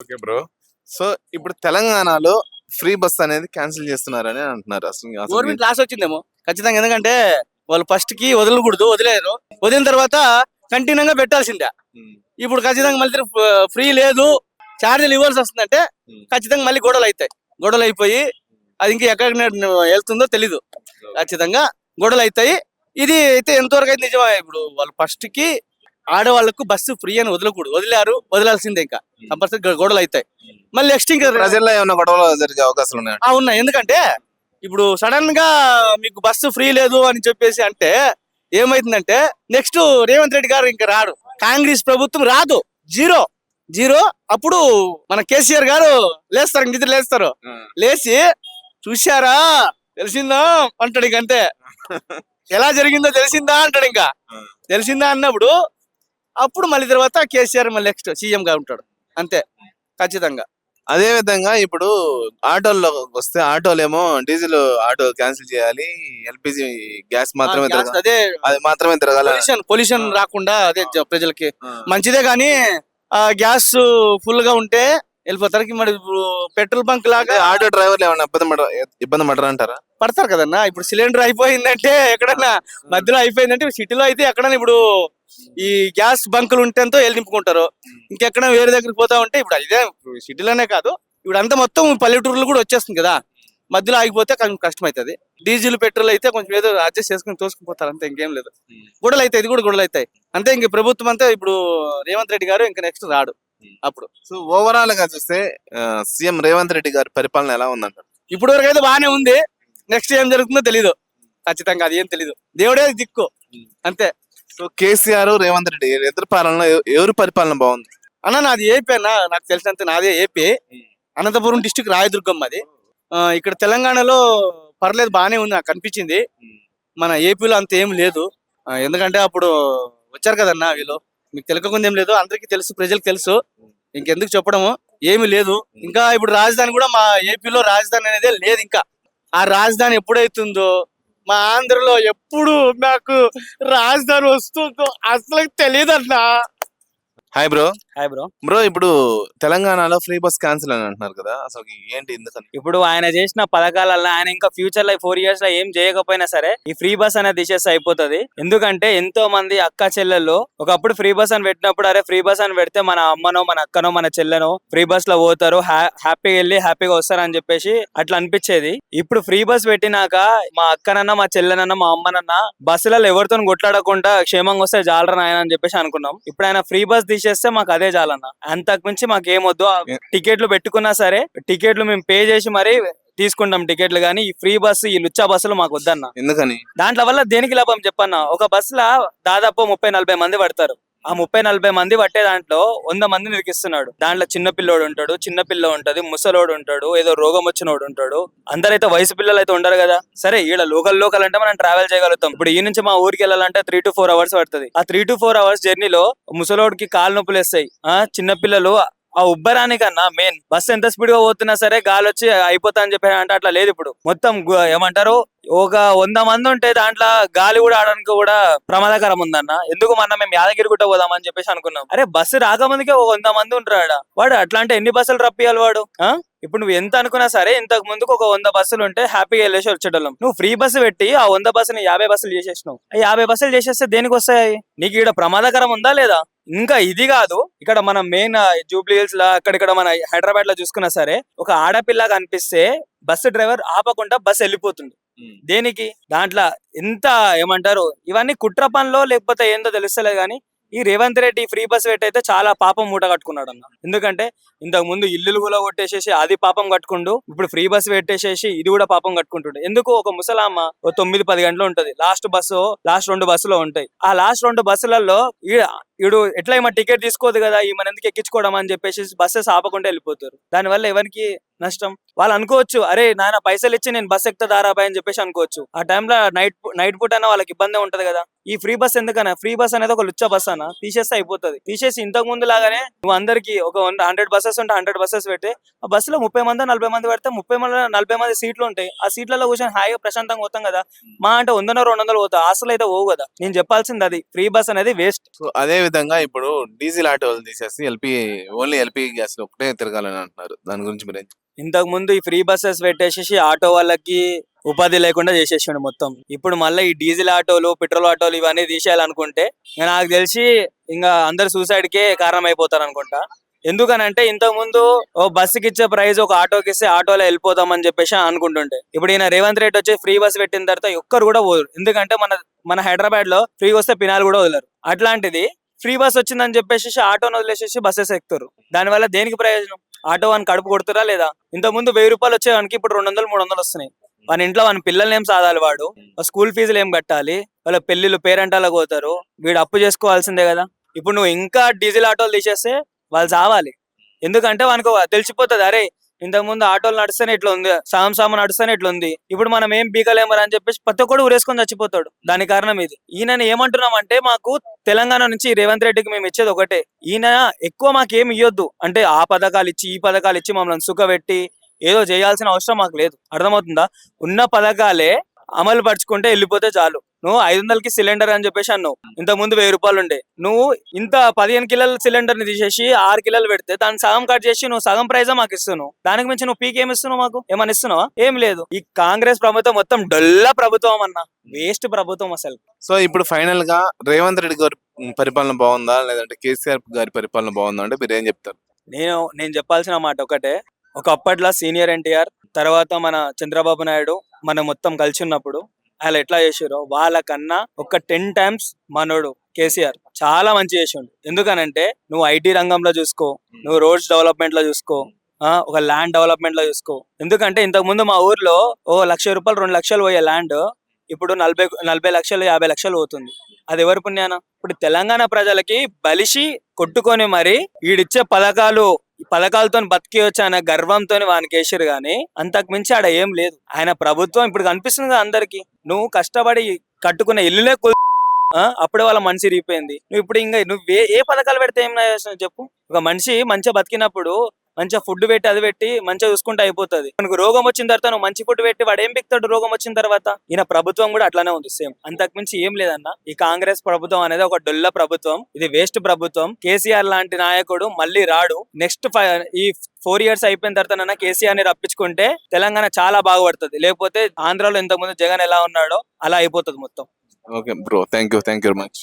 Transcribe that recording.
Okay bro. So ఇప్పుడు తెలంగాణలో free bus అనేది క్యాన్సిల్ చేస్తున్నారని అంటున్నారు అసలు గవర్నమెంట్ లాస్ వచ్చిందేమో. ఖచ్చితంగా. ఎందుకంటే వాళ్ళు ఫస్ట్కి వదలకూడదు వదిలేరు. వదిలిన తర్వాత కంటిన్యూగా పెట్టాల్సిందే. ఉమ్, ఇప్పుడు ఖచ్చితంగా మళ్ళీ ఫ్రీ లేదు. ఛార్జీలు ఇవ్వాల్సి వస్తుందంటే ఉమ్. ఖచ్చితంగా మళ్ళీ గొడవలు అవుతాయి. గొడవలు అయిపోయి అది ఇంకా ఎక్కడ వెళ్తుందో తెలీదు. ఖచ్చితంగా గొడవలు అవుతాయి. ఇది అయితే ఎంతవరకు అయితే నిజమే? ఇప్పుడు వాళ్ళు ఫస్ట్కి ఆడవాళ్ళకు బస్సు ఫ్రీ అని వదలకూడదు. వదిలారు వదలాల్సిందే ఇంకా. కంపల్సరీ గొడవలు అవుతాయి. మళ్ళీ నెక్స్ట్ ఇంకా ప్రజల్లో ఏమైనా గొడవలు జరిగే అవకాశాలు ఉన్నాయి? ఆ, ఉన్నాయి. ఎందుకంటే ఇప్పుడు సడన్గా మీకు బస్సు ఫ్రీ లేదు అని చెప్పేసి అంటే ఏమైతుందంటే నెక్స్ట్ రేవంత్ రెడ్డి గారు ఇంకా రాడు. కాంగ్రెస్ ప్రభుత్వం రాదు. జీరో. జీరో. అప్పుడు మన కేసీఆర్ గారు లేస్తారు ఇంక నిద్ర లేస్తారు. లేచి చూశారా? తెలిసిందా? అంటాడు ఇంక అంతే. ఎలా జరిగిందో తెలిసిందా అంటాడు ఇంకా. తెలిసిందా అన్నప్పుడు అప్పుడు మళ్ళీ తర్వాత కేసీఆర్ మళ్ళీ నెక్స్ట్ సీఎం గా ఉంటాడు. అంతే. ఖచ్చితంగా. అదే విధంగా ఇప్పుడు ఆటోల్లో వస్తే ఆటోలు ఏమో డీజిల్ ఆటో క్యాన్సిల్ చేయాలి ఎల్పిజి గ్యాస్ మాత్రమే అదే అది మాత్రమే తిరగాలి. పొల్యూషన్ పొల్యూషన్ రాకుండా అదే ప్రజలకి. మంచిదే కానీ ఆ గ్యాస్ ఫుల్గా ఉంటే వెళ్ళిపోతారు. మరి ఇప్పుడు పెట్రోల్ బంక్ లాగా ఆటో డ్రైవర్లు ఏమైనా ఇబ్బంది పడ ఇబ్బంది పడరా అంటారా? పడతారు కదన్నా. ఇప్పుడు సిలిండర్ అయిపోయిందంటే ఎక్కడన్నా మధ్యలో అయిపోయిందంటే సిటీలో అయితే ఎక్కడన్నా ఇప్పుడు ఈ గ్యాస్ బంకులు ఉంటేంతో వెళ్ళి నింపుకుంటారు. ఇంకెక్కడ వేరే దగ్గరికి పోతా ఉంటే ఇప్పుడు ఇదే సిటీలోనే కాదు ఇప్పుడు అంతా మొత్తం పల్లెటూరులో కూడా వచ్చేస్తుంది కదా. మధ్యలో ఆగిపోతే కొంచెం కష్టం అవుతుంది డీజిల్ పెట్రోల్ అయితే కొంచెం ఏదో అడ్జస్ట్ చేసుకుని తోసుకుపోతారు అంతే ఇంకేం లేదు. గొడవలు అవుతాయి ఇది కూడా గొడవలు అవుతాయి అంతే ఇంక ప్రభుత్వం అంతా ఇప్పుడు రేవంత్ రెడ్డి గారు ఇంకా నెక్స్ట్ రాడు అప్పుడు. సో ఓవరాల్గా చూస్తే సీఎం రేవంత్ రెడ్డి గారి పరిపాలన ఎలా ఉందంటారు? ఇప్పుడు వరకు అయితే బాగానే ఉంది. నెక్స్ట్ ఏం జరుగుతుందో తెలీదు. ఖచ్చితంగా అది ఏం తెలీదు. దేవుడే దిక్కు. అంతే. సో కేసీఆర్ రేవంత్ రెడ్డి ఇద్దరు పాలన ఎవరు పరిపాలన బాగుంది? అన్న నాది ఏపీ అన్న నాకు తెలిసినంత నాదే ఏపీ. అనంతపురం డిస్టిక్ రాయదుర్గం అది. ఆ, ఇక్కడ తెలంగాణలో పర్లేదు బాగానే ఉంది నాకు అనిపించింది. మన ఏపీలో అంత ఏం లేదు. ఎందుకంటే అప్పుడు వచ్చారు కదన్నా వీళ్ళు. మీకు తెలియకుండా ఏం లేదు అందరికీ తెలుసు ప్రజలకు తెలుసు. ఇంకెందుకు చెప్పడము? ఏమి లేదు. ఇంకా ఇప్పుడు రాజధాని కూడా మా ఏపీలో రాజధాని అనేది లేదు ఇంకా. ఆ రాజధాని ఎప్పుడైతుందో మా ఆంధ్రలో ఎప్పుడు నాకు రాజధాని వస్తుందో అసలు తెలియదన్నా hi bro hi bro bro ఇప్పుడు తెలంగాణలో ఫ్రీ బస్ క్యాన్సిల్ అని అంటున్నారు కదా అసలు ఏంటి ఎందుకని? ఇప్పుడు ఆయన చేసిన పథకాలలో ఆయన ఇంకా ఫ్యూచర్లో ఫోర్ ఇయర్స్లో ఏం చేయకపోయినా సరే ఈ ఫ్రీ బస్ అనేది తీసేస్తే అయిపోతుంది. ఎందుకంటే ఎంతో మంది అక్క చెల్లెళ్ళు ఒకప్పుడు ఫ్రీ బస్ అని పెట్టినప్పుడు అరే ఫ్రీ బస్ అని పెడితే మన అమ్మనో మన అక్కనో మన చెల్లెనో ఫ్రీ బస్లో పోతారు హ్యా- హ్యాపీగా వెళ్ళి హ్యాపీగా వస్తారు అని చెప్పేసి అట్లా అనిపించేది. ఇప్పుడు ఫ్రీ బస్ పెట్టినాక మా అక్కనన్నా మా చెల్లెనన్నా మా అమ్మనన్నా బస్సులలో ఎవరితో కొట్లాడకుండా క్షేమంగా వస్తే జాలరా నాయన అని చెప్పేసి అనుకున్నాం. ఇప్పుడు ఆయన ఫ్రీ బస్ తీసేస్తే మాకు అదే చాలన్న. అంతకు మించి మాకు ఏమొద్దు టికెట్లు పెట్టుకున్నా సరే టికెట్లు మేము పే చేసి మరీ తీసుకుంటాం టికెట్లు కానీ ఈ ఫ్రీ బస్సు ఈ లుచ్చా బస్సులు మాకు వద్దన్న. ఎందుకని? దాంట్లో వల్ల దేనికి లాభం చెప్పన్న? ఒక బస్సులో దాదాపు ముప్పై నలభై మంది పడతారు. ఆ ముప్పై నలభై మంది పట్టే దాంట్లో వంద మంది నిరికిస్తున్నాడు దాంట్లో చిన్న పిల్లోడు ఉంటాడు చిన్న పిల్ల ఉంటది ముసలోడు ఉంటాడు ఏదో రోగం వచ్చినోడు ఉంటాడు. అందరైతే వయసు పిల్లలు అయితే ఉండరు కదా. సరే ఈడ లోకల్ లోకల్ అంటే మనం ట్రావెల్ చేయగలుగుతాం. ఇప్పుడు ఈ నుంచి మా ఊరికి వెళ్ళాలంటే త్రీ టు ఫోర్ అవర్స్ పడుతుంది. ఆ త్రీ టు ఫోర్ అవర్స్ జర్నీలో ముసలోడికి కాలు నొప్పులు వేస్తాయి. ఆ చిన్న పిల్లలు ఆ ఉబ్బరానికన్నా మెయిన్ బస్సు ఎంత స్పీడ్గా పోతున్నా సరే గాలి వచ్చి అయిపోతా అని చెప్పి అంటే అట్లా లేదు ఇప్పుడు. మొత్తం ఏమంటారు? ఒక వంద మంది ఉంటే దాంట్లో గాలి కూడా ఆడడానికి కూడా ప్రమాదకరం ఉందన్న. ఎందుకు మన మేము యాదగిరి గుట్ట పోదామని చెప్పేసి అనుకున్నాం. అరే బస్సు రాకముందుకే ఒక వంద మంది ఉంటారు ఆడ వాడు అట్లా అంటే ఎన్ని బస్సులు రప్పియాలి వాడు? ఇప్పుడు నువ్వు ఎంత అనుకున్నా సరే ఇంతకు ముందుకు ఒక వంద బస్సులు ఉంటే హ్యాపీగా వెళ్ళేసి వచ్చేటోళ్ళం. నువ్వు ఫ్రీ బస్సు పెట్టి ఆ వంద బస్సుని యాభై బస్సులు చేసేసినావు. యాభై బస్సులు చేసేస్తే దేనికి వస్తాయి? నీకు ఇక్కడ ప్రమాదకరం ఉందా లేదా? ఇంకా ఇది కాదు ఇక్కడ మనం మెయిన్ జూబ్లీ హిల్స్ లా అక్కడిక్కడ మన హైదరాబాద్లో చూసుకున్నా సరే ఒక ఆడపిల్ల కనిపిస్తే బస్సు డ్రైవర్ ఆపకుండా బస్సు వెళ్ళిపోతుంది. దేనికి? దాంట్లో ఎంత ఏమంటారు? ఇవన్నీ కుట్ర పనిలో లేకపోతే ఏందో తెలుస్తలేదు కానీ ఈ రేవంత్ రెడ్డి ఫ్రీ బస్ పెట్టయితే చాలా పాపం మూట కట్టుకున్నాడు అన్న ఎందుకంటే ఇంతకు ముందు ఇల్లులు కూడా కొట్టేసేసి అది పాపం కట్టుకుండు ఇప్పుడు ఫ్రీ బస్ పెట్టేసేసి ఇది కూడా పాపం కట్టుకుంటుండే. ఎందుకు? ఒక ముసలామ్మ ఓ తొమ్మిది పది గంటలు ఉంటది. లాస్ట్ బస్సు లాస్ట్ రెండు బస్సులు ఉంటాయి. ఆ లాస్ట్ రెండు బస్సులలో ఇడు ఎట్లా ఏమో టికెట్ తీసుకోదు కదా ఈ మన ఎందుకు ఎక్కించుకోవడం అని చెప్పేసి బస్సెస్ ఆపకుండా వెళ్ళిపోతారు. దానివల్ల ఎవరికి నష్టం. వాళ్ళు అనుకోవచ్చు అరే నాయన పైసలు ఇచ్చి నేను బస్ ఎక్కుతా దారాబాయ్ అని చెప్పేసి అనుకోవచ్చు. ఆ టైంలో నైట్ నైట్ పూట అయినా వాళ్ళకి ఇబ్బంది ఉంటది కదా. ఈ ఫ్రీ బస్ ఎందుకన్నా? ఫ్రీ బస్ అనేది ఒక లుచ్చ బస్ అన్న? తీసేస్తే అయిపోతుంది. తీసేసి ఇంతకు ముందు లాగానే నువ్వు అందరికి ఒక హండ్రెడ్ బస్సెస్ ఉంటే హండ్రెడ్ బస్సెస్ పెట్టి ఆ బస్సులో ముప్పై మంది నలభై మంది పెడితే ముప్పై మంది నలభై మంది సీట్లు ఉంటాయి. ఆ సీట్లలో కూర్చొని హాయిగా ప్రశాంతంగా పోతాం కదా. మా అంటే వందనో రెండు వందలు పోతా. అసలు అయితే పోవు కదా. నేను చెప్పాల్సింది అది. ఫ్రీ బస్ అనేది వేస్ట్. అదే విధంగా ఇప్పుడు డీజిల్ ఆటోలు తీసేసి ఎల్పి ఓన్లీ ఎల్పి గ్యాస్ ఒకటే తిరగాలని అంటున్నారు. దాని గురించి మీరు ఇంతకు ముందు ఈ ఫ్రీ బస్సెస్ పెట్టేసేసి ఆటో వాళ్ళకి ఉపాధి లేకుండా చేసేసాడు మొత్తం. ఇప్పుడు మళ్ళీ ఈ డీజిల్ ఆటోలు పెట్రోల్ ఆటోలు ఇవన్నీ తీసేయాలనుకుంటే ఇంకా నాకు తెలిసి ఇంకా అందరు సూసైడ్ కే కారణం అయిపోతారు అనుకుంటా. ఎందుకనంటే ఇంతకు ముందు ఓ బస్సుకి ఇచ్చే ప్రైస్ ఒక ఆటోకి ఇస్తే ఆటోలో వెళ్ళిపోతాం అని చెప్పేసి అనుకుంటుంటే ఇప్పుడు ఈయన రేవంత్ రెడ్డి వచ్చి ఫ్రీ బస్ పెట్టిన తర్వాత ఒక్కరు కూడా పోరు. ఎందుకంటే మన మన హైదరాబాద్లో ఫ్రీ వస్తే పినాలు కూడా వదలరు. అట్లాంటిది ఫ్రీ బస్ వచ్చిందని చెప్పేసి ఆటోను వదిలేసేసి బస్సెస్ ఎక్కుతారు. దానివల్ల దేనికి ప్రయోజనం? ఆటో అని కడుపు కొడుతురా లేదా? ఇంత ముందు వెయ్యి రూపాయలు వచ్చేవానికి ఇప్పుడు రెండు వందలు మూడు వందలు వస్తున్నాయి. మన ఇంట్లో మన పిల్లల్ని ఏం సాదాలి వాడు? స్కూల్ ఫీజులు ఏం కట్టాలి? వాళ్ళ పెళ్ళిళ్ళు పేరెంటాలకు పోతారు. వీడు అప్పు చేసుకోవాల్సిందే కదా. ఇప్పుడు నువ్వు ఇంకా డీజిల్ ఆటోలు తీసేస్తే వాళ్ళు చావాలి ఎందుకంటే వానికి తెలిసిపోతుంది. అరే ఇంతకు ముందు ఆటోలు నడిస్తేనే ఇట్లా ఉంది సాం సామ నడిస్తేనే ఇట్లా ఉంది ఇప్పుడు మనం ఏం బీకలేమరా అని చెప్పేసి ప్రతి ఒక్కడు ఊరేసుకొని చచ్చిపోతాడు. దాని కారణం ఇది. ఈయన ఏమంటున్నాం అంటే మాకు తెలంగాణ నుంచి రేవంత్ రెడ్డికి మేము ఇచ్చేది ఒకటే. ఈయన ఎక్కువ మాకేం ఇవ్వద్దు అంటే ఆ పథకాలు ఇచ్చి ఈ పథకాలు ఇచ్చి మమ్మల్ని సుఖపెట్టి ఏదో చేయాల్సిన అవసరం మాకు లేదు. అర్థమవుతుందా? ఉన్న పథకాలే అమలు పరుచుకుంటే వెళ్ళిపోతే చాలు. నువ్వు ఐదు వందలకి సిలిండర్ అని చెప్పేసి అన్నావు. ఇంత ముందు వెయ్యి రూపాయలు ఉండే. నువ్వు ఇంత పదిహేను కిలోల సిలిండర్ని తీసేసి ఆరు కిలోలు పెడితే దాన్ని సగం కట్ చేసి నువ్వు సగం ప్రైజ్ మాకు ఇస్తున్నావు. దానికి మించి నువ్వు పీక్ ఏమి ఇస్తున్నావు మాకు? ఏమని ఇస్తున్నావా? ఏం లేదు. ఈ కాంగ్రెస్ ప్రభుత్వం మొత్తం డొల్ల ప్రభుత్వం అన్న. వేస్ట్ ప్రభుత్వం అసలు. సో ఇప్పుడు ఫైనల్గా రేవంత్ రెడ్డి గారి పరిపాలన బాగుందా? లేదంటే కేసీఆర్ గారి పరిపాలన బాగుందా? అంటే మీరు ఏం చెప్తారు? నేను నేను చెప్పాల్సిన మాట ఒకటే. ఒకప్పట్లో సీనియర్ ఎన్టీఆర్ తర్వాత మన చంద్రబాబు నాయుడు మనం మొత్తం కలిసి ఉన్నప్పుడు అలా ఎట్లా చేసారో వాళ్ళకన్నా ఒక టెన్ టైమ్స్ మనోడు కేసీఆర్ చాలా మంచి చేసిండు. ఎందుకనంటే నువ్వు ఐటీ రంగంలో చూసుకో నువ్వు రోడ్స్ డెవలప్మెంట్లో చూసుకో ఒక ల్యాండ్ డెవలప్మెంట్లో చూసుకో. ఎందుకంటే ఇంతకు ముందు మా ఊర్లో ఓ లక్ష రూపాయలు రెండు లక్షలు పోయే ల్యాండ్ ఇప్పుడు నలభై నలభై లక్షలు యాభై లక్షలు పోతుంది. అది ఎవరి పుణ్యాన? ఇప్పుడు తెలంగాణ ప్రజలకి బలిసి కొట్టుకొని మరి వీడిచ్చే పథకాలు పథకాలతో బతికేయచ్చు ఆయన గర్వంతో వానికి వేసారు కానీ అంతకు మించి ఆడ ఏం లేదు. ఆయన ప్రభుత్వం ఇప్పుడు కనిపిస్తుంది అందరికి. నువ్వు కష్టపడి కట్టుకున్న ఇల్లులే కు- ఆ, అప్పుడే వాళ్ళ మనిషి రిగిపోయింది నువ్వు ఇప్పుడు ఇంకా నువ్వు ఏ పథకాలు పెడితే ఏం చెప్పు. ఒక మనిషి మంచిగా బతికినప్పుడు మంచిగా ఫుడ్ పెట్టి అది పెట్టి మంచిగా చూసుకుంటే అయిపోతుంది. మనకు రోగం వచ్చిన తర్వాత నువ్వు మంచి ఫుడ్ పెట్టి వాడు ఏం పిక్తాడు రోగం వచ్చిన తర్వాత? ఈయన ప్రభుత్వం కూడా అట్లానే ఉంది సేమ్. అంతకు మించి ఏం లేదన్న. ఈ కాంగ్రెస్ ప్రభుత్వం అనేది ఒక డొల్ల ప్రభుత్వం. ఇది వేస్ట్ ప్రభుత్వం. కేసీఆర్ లాంటి నాయకుడు మళ్ళీ రాడు. నెక్స్ట్ ఈ ఫోర్ ఇయర్స్ అయిపోయిన తర్వాత కేసీఆర్ని రప్పించుకుంటే తెలంగాణ చాలా బాగుపడుతుంది. లేకపోతే ఆంధ్రాలో ఇంతకుముందు జగన్ ఎలా ఉన్నాడో అలా అయిపోతుంది మొత్తం. Okay bro. Thank you thank you much.